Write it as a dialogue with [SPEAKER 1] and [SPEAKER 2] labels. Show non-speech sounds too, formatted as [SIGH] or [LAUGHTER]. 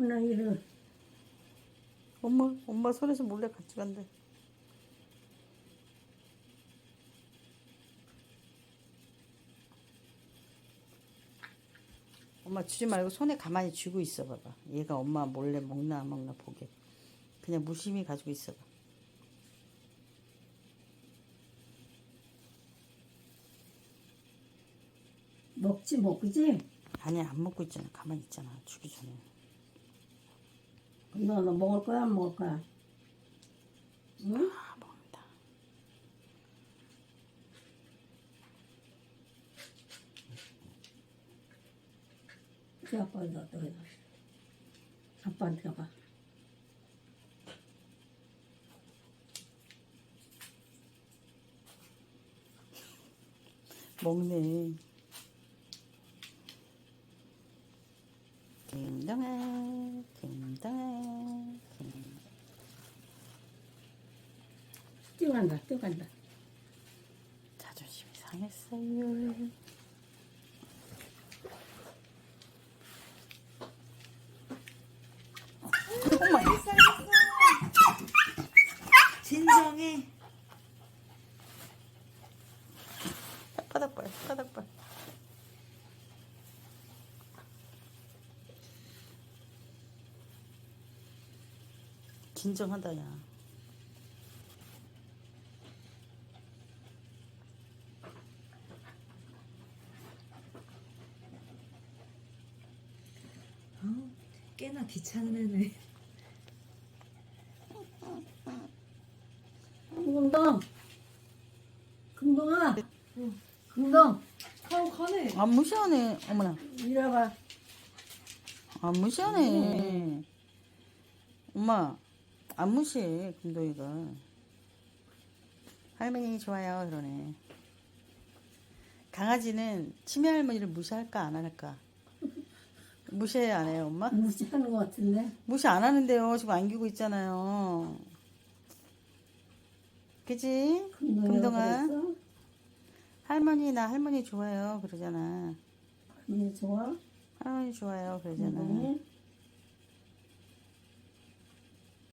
[SPEAKER 1] 나쁜 아이를
[SPEAKER 2] 엄마 엄마 손에서 몰래 같이 간대. 엄마 주지 말고 손에 가만히 쥐고 있어 봐봐. 얘가 엄마 몰래 먹나 안 먹나 보게. 그냥 무심히 가지고 있어 봐.
[SPEAKER 1] 먹지 뭐 그지?
[SPEAKER 2] 아니 안 먹고 있잖아. 가만히 있잖아. 주기 전에.
[SPEAKER 1] 너, 너 먹을 거야 안 먹을 거야? 응?
[SPEAKER 2] 아 먹는다.
[SPEAKER 1] 그 아빠 너 너기다 아빠한테 가봐 [LAUGHS]
[SPEAKER 2] 먹네. 딩동아, 딩동아, 딩.
[SPEAKER 1] 뛰어간다 뛰어간다
[SPEAKER 2] 자존심이 상했어요. 엄마. 진정해. 바닥발, 바닥발. 진정하다, 야.
[SPEAKER 3] 꽤나 귀찮은 애네.
[SPEAKER 1] 금동 금동아 금동
[SPEAKER 3] 가고 가네.
[SPEAKER 2] 안 무시하네. 어머나.
[SPEAKER 1] 이리 와봐
[SPEAKER 2] 안 무시하네. 엄마, 안 무시해, 금동이가. 할머니 좋아요, 그러네. 강아지는 치매 할머니를 무시할까, 안 할까? 무시해요, 안 해요, 엄마?
[SPEAKER 1] 무시하는 것 같은데
[SPEAKER 2] 무시 안 하는데요. 지금 안기고 있잖아요. 그지? 금동아.
[SPEAKER 1] 그랬어?
[SPEAKER 2] 할머니, 나 할머니 좋아요, 그러잖아.
[SPEAKER 1] 언니 좋아?
[SPEAKER 2] 할머니 좋아요, 그러잖아.
[SPEAKER 1] 금동이?